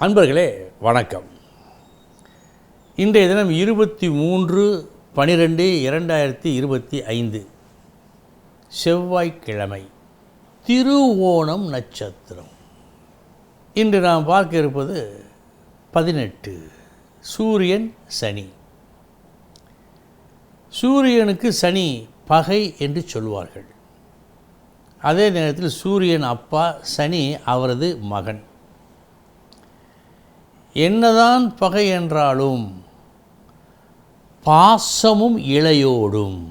அன்பர்களே வணக்கம். இன்றைய தினம் இருபத்தி மூன்று பனிரெண்டு இரண்டாயிரத்தி இருபத்தி ஐந்து. செவ்வாய்க்கிழமை திருவோணம் நட்சத்திரம். இன்று நாம் பார்க்க இருப்பது பதினெட்டு சூரியன் சனி. சூரியனுக்கு சனி பகை என்று சொல்வார்கள். அதே நேரத்தில் சூரியன் அப்பா சனி அவரது மகன். என்னதான் பகை என்றாலும் பாசமும் இளையோடும்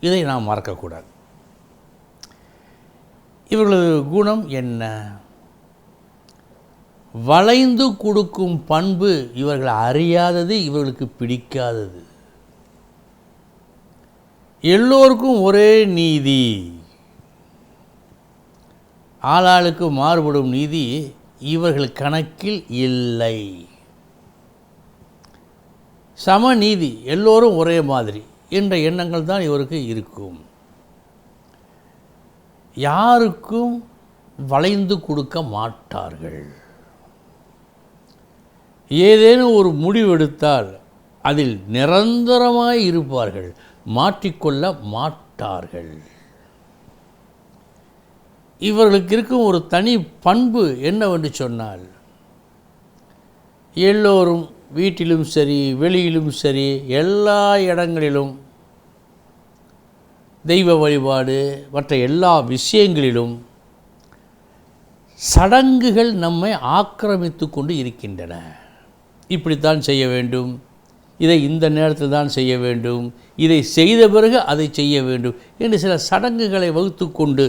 இதை நாம் மறக்கக்கூடாது. இவர்களது குணம் என்ன? வளைந்து கொடுக்கும் பண்பு இவர்கள் அறியாதது இவர்களுக்கு பிடிக்காதது. எல்லோருக்கும் ஒரே நீதி. ஆளாளுக்கு மாறுபடும் நீதி இவர்கள் கணக்கில் இல்லை. சமநீதி எல்லோரும் ஒரே மாதிரி. என்ற எண்ணங்கள் தான் இவருக்கு இருக்கும். யாருக்கும் வளைந்து கொடுக்க மாட்டார்கள். ஏதேனும் ஒரு முடிவெடுத்தால் அதில் நிரந்தரமாய் இருப்பார்கள். மாற்றிக்கொள்ள மாட்டார்கள். இவர்களுக்கு இருக்கும் ஒரு தனி பண்பு என்னவென்று சொன்னால் எல்லோரும் வீட்டிலும் சரி வெளியிலும் சரி எல்லா இடங்களிலும் தெய்வ வழிபாடு மற்ற எல்லா விஷயங்களிலும் சடங்குகள் நம்மை ஆக்கிரமித்து கொண்டு இருக்கின்றன. இப்படித்தான் செய்ய வேண்டும். இதை இந்த நேரத்தில் தான் செய்ய வேண்டும். இதை செய்த பிறகு அதை செய்ய வேண்டும் என்று சில சடங்குகளை வகுத்து கொண்டு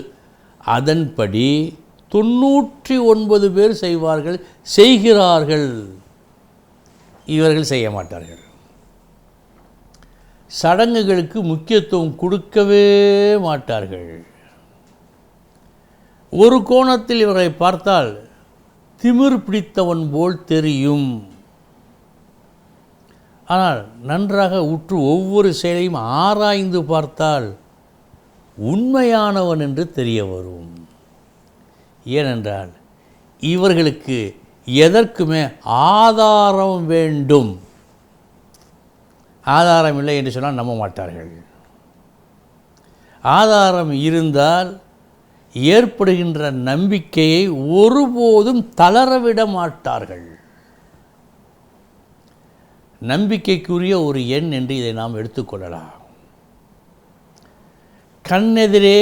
அதன்படி தொண்ணூற்றி ஒன்பது பேர் செய்வார்கள் செய்கிறார்கள். இவர்கள் செய்ய மாட்டார்கள். சடங்குகளுக்கு முக்கியத்துவம் கொடுக்கவே மாட்டார்கள். ஒரு கோணத்தில் இவரை பார்த்தால் திமிர் பிடித்தவன் போல் தெரியும். ஆனால் நன்றாக உற்று ஒவ்வொரு செயலையும் ஆராய்ந்து பார்த்தால் உண்மையானவன் என்று தெரிய வரும். ஏனென்றால் இவர்களுக்கு எதற்குமே ஆதாரம் வேண்டும். ஆதாரம் இல்லை என்று சொன்னால் நம்ப மாட்டார்கள். ஆதாரம் இருந்தால் ஏற்படுகின்ற நம்பிக்கையை ஒருபோதும் தளரவிட மாட்டார்கள். நம்பிக்கைக்குரிய ஒரு எண் என்று இதை நாம் எடுத்துக்கொள்ளலாம் கண்ணெதிரே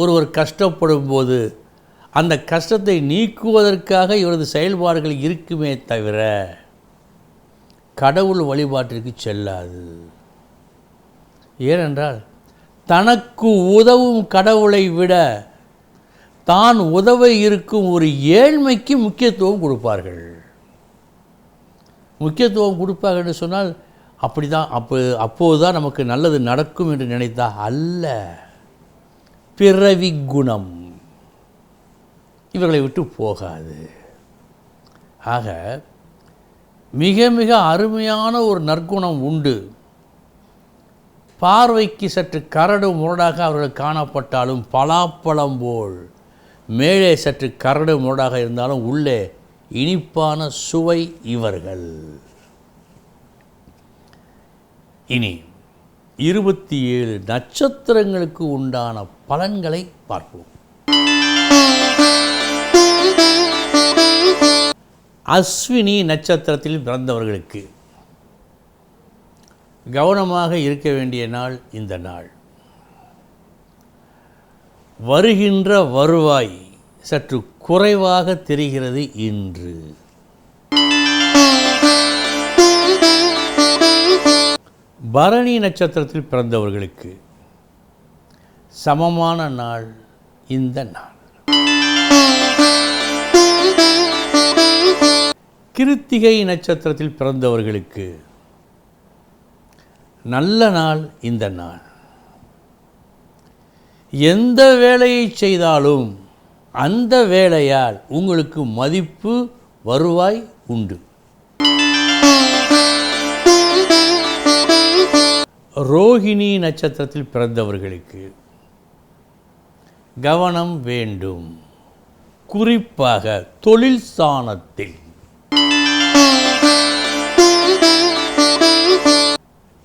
ஒருவர் கஷ்டப்படும் போது அந்த கஷ்டத்தை நீக்குவதற்காக இவரது செயல்பாடுகள் இருக்குமே தவிர கடவுள் வழிபாட்டிற்கு செல்லாது. ஏனென்றால் தனக்கு உதவும் கடவுளை விட தான் உதவ இருக்கும் ஒரு ஏழ்மைக்கு முக்கியத்துவம் கொடுப்பார்கள். முக்கியத்துவம் கொடுப்பார்கள் என்று சொன்னால் அப்படி தான் அப்போ அப்போது தான் நமக்கு நல்லது நடக்கும் என்று நினைத்தா அல்ல. பிறவி குணம். இவர்களை விட்டு போகாது. ஆக மிக மிக அருமையான ஒரு நற்குணம் உண்டு. பார்வைக்கு சற்று கரடு முரடாக அவர்கள் காணப்பட்டாலும் பலாப்பழம் போல் மேலே சற்று கரடு முரடாக இருந்தாலும் உள்ளே இனிப்பான சுவை இவர்கள். இனி இருபத்தி ஏழு நட்சத்திரங்களுக்கு உண்டான பலன்களை பார்ப்போம் அஸ்வினி நட்சத்திரத்தில் பிறந்தவர்களுக்கு கவனமாக இருக்க வேண்டிய நாள் இந்த நாள். வருகின்ற வருவாய் சற்று குறைவாக தெரிகிறது இன்று. பரணி நட்சத்திரத்தில் பிறந்தவர்களுக்கு சமமான நாள் இந்த நாள். கிருத்திகை நட்சத்திரத்தில் பிறந்தவர்களுக்கு நல்ல நாள் இந்த நாள். எந்த வேலையை செய்தாலும் அந்த வேலையால் உங்களுக்கு மதிப்பு வருவாய் உண்டு. ரோஹிணி நட்சத்திரத்தில் பிறந்தவர்களுக்கு கவனம் வேண்டும். குறிப்பாக தொழில் ஸ்தானத்தில்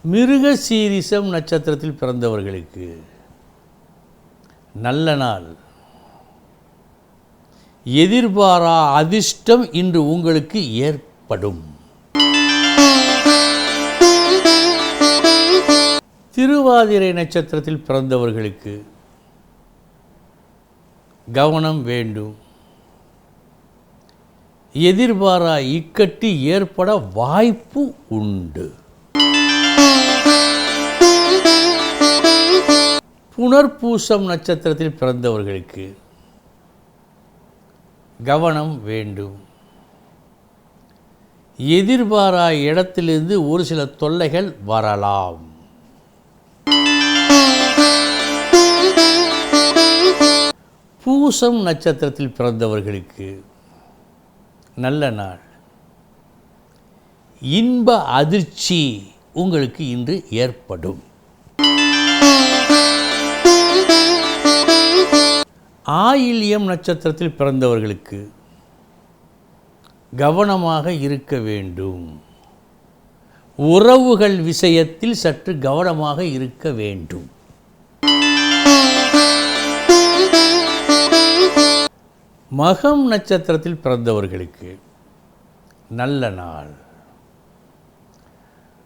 மிருக சீரிசம் நட்சத்திரத்தில் பிறந்தவர்களுக்கு நல்ல நாள். எதிர்பாரா அதிர்ஷ்டம் இன்று உங்களுக்கு ஏற்படும். திருவாதிரை நட்சத்திரத்தில் பிறந்தவர்களுக்கு கவனம் வேண்டும். எதிர்பாரா இக்கட்டு ஏற்பட வாய்ப்பு உண்டு. புனர்பூசம் நட்சத்திரத்தில் பிறந்தவர்களுக்கு கவனம் வேண்டும். எதிர்பாரா இடத்திலிருந்து ஒரு சில தொல்லைகள் வரலாம். பூசம் நட்சத்திரத்தில் பிறந்தவர்களுக்கு நல்ல நாள். இன்ப அதிர்ச்சி உங்களுக்கு இன்று ஏற்படும். ஆயில்யம் நட்சத்திரத்தில் பிறந்தவர்களுக்கு கவனமாக இருக்க வேண்டும். உறவுகள் விஷயத்தில் சற்று கவனமாக இருக்க வேண்டும். மகம் நட்சத்திரத்தில் பிறந்தவர்களுக்கு நல்ல நாள்.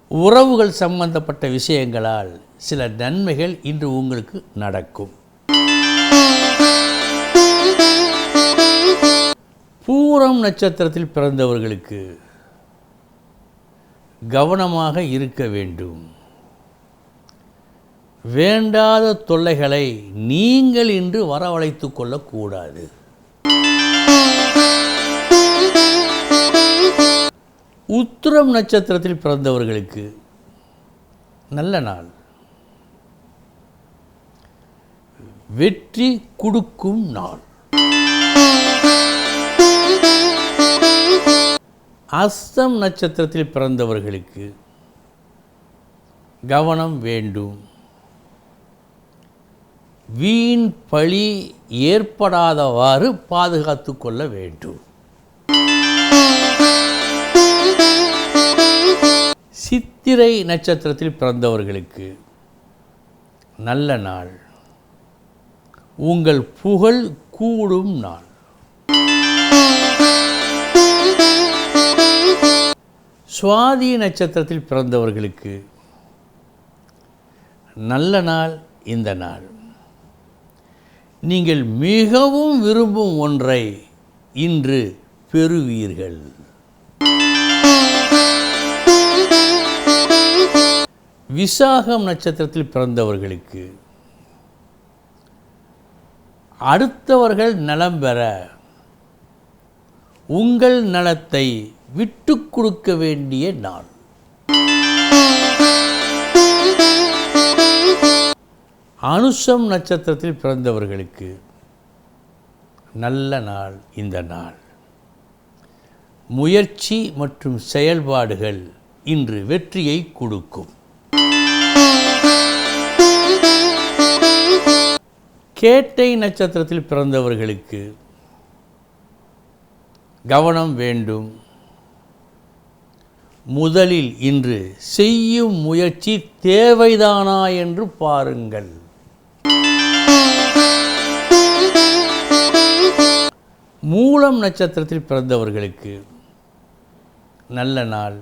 உறவுகள் சம்பந்தப்பட்ட விஷயங்களால் சில நன்மைகள் இன்று உங்களுக்கு நடக்கும். பூரம் நட்சத்திரத்தில் பிறந்தவர்களுக்கு கவனமாக இருக்க வேண்டும். வேண்டாத தொல்லைகளை நீங்கள் இன்று வரவழைத்து கொள்ளக்கூடாது. உத்திரம் நட்சத்திரத்தில் பிறந்தவர்களுக்கு நல்ல நாள். வெற்றி கொடுக்கும் நாள். அஸ்தம் நட்சத்திரத்தில் பிறந்தவர்களுக்கு கவனம் வேண்டும். வீண் பழி ஏற்படாதவாறு பாதுகாத்து கொள்ள வேண்டும். சித்திரை நட்சத்திரத்தில் பிறந்தவர்களுக்கு நல்ல நாள். உங்கள் புகழ் கூடும் நாள். சுவாதி நட்சத்திரத்தில் பிறந்தவர்களுக்கு நல்ல நாள் இந்த நாள். நீங்கள் மிகவும் விரும்பும் ஒன்றை இன்று பெறுவீர்கள். விசாகம் நட்சத்திரத்தில் பிறந்தவர்களுக்கு அடுத்தவர்கள் நலம் பெற உங்கள் நலத்தை விட்டு கொடுக்க வேண்டிய நாள். அனுஷம் நட்சத்திரத்தில் பிறந்தவர்களுக்கு நல்ல நாள் இந்த நாள். முயற்சி மற்றும் செயல்பாடுகள் இன்று வெற்றியை கொடுக்கும். கேட்டை நட்சத்திரத்தில் பிறந்தவர்களுக்கு கவனம் வேண்டும். முதலில் இன்று செய்யும் முயற்சி தேவைதானா என்று பாருங்கள். மூலம் நட்சத்திரத்தில் பிறந்தவர்களுக்கு நல்ல நாள்.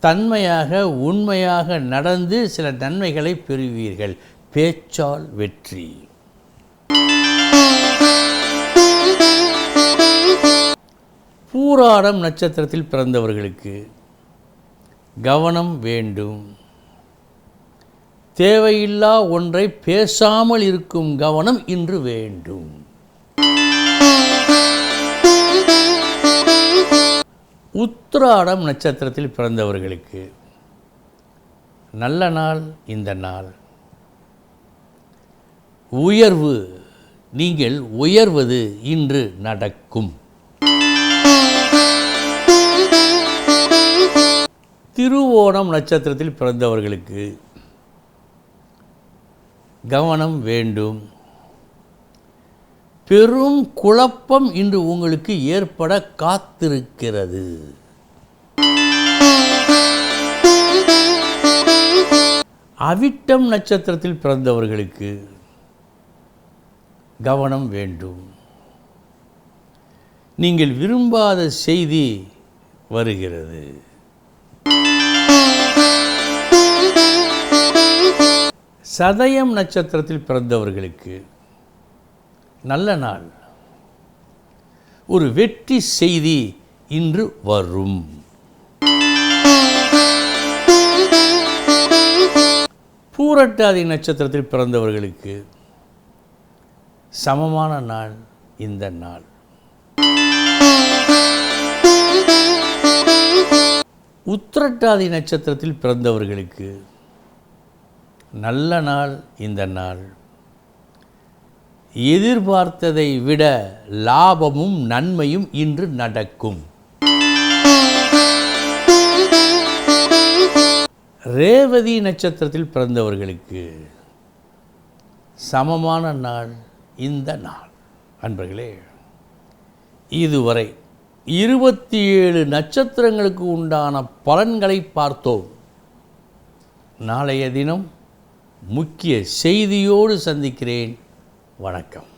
தன்மையாக உண்மையாக நடந்து சில நன்மைகளை பெறுவீர்கள். பேச்சால் வெற்றி. பூராடம் நட்சத்திரத்தில் பிறந்தவர்களுக்கு கவனம் வேண்டும். தேவையில்லா ஒன்றை பேசாமல் இருக்கும் கவனம் இன்று வேண்டும். உத்திராடம் நட்சத்திரத்தில் பிறந்தவர்களுக்கு நல்ல நாள் இந்த நாள். உயர்வு நீங்கள் உயர்வது இன்று நடக்கும். திருவோணம் நட்சத்திரத்தில் பிறந்தவர்களுக்கு கவனம் வேண்டும். பெரும் குழப்பம் இன்று உங்களுக்கு ஏற்பட காத்திருக்கிறது. அவிட்டம் நட்சத்திரத்தில் பிறந்தவர்களுக்கு கவனம் வேண்டும். நீங்கள் விரும்பாத செய்தி வருகிறது. சதயம் நட்சத்திரத்தில் பிறந்தவர்களுக்கு நல்ல நாள். ஒரு வெற்றி செய்தி இன்று வரும். பூரட்டாதி நட்சத்திரத்தில் பிறந்தவர்களுக்கு சமமான நாள் இந்த நாள். உத்திரட்டாதி நட்சத்திரத்தில் பிறந்தவர்களுக்கு நல்ல நாள் இந்த நாள். எதிர்பார்த்ததை விட லாபமும் நன்மையும் இன்று நடக்கும். ரேவதி நட்சத்திரத்தில் பிறந்தவர்களுக்கு சமமான நாள் இந்த நாள். அன்பர்களே இதுவரை இருபத்தி ஏழு நட்சத்திரங்களுக்கு உண்டான பலன்களை பார்த்தோம். நாளைய தினம் முக்கிய செய்தியோடு சந்திக்கிறேன். வணக்கம்.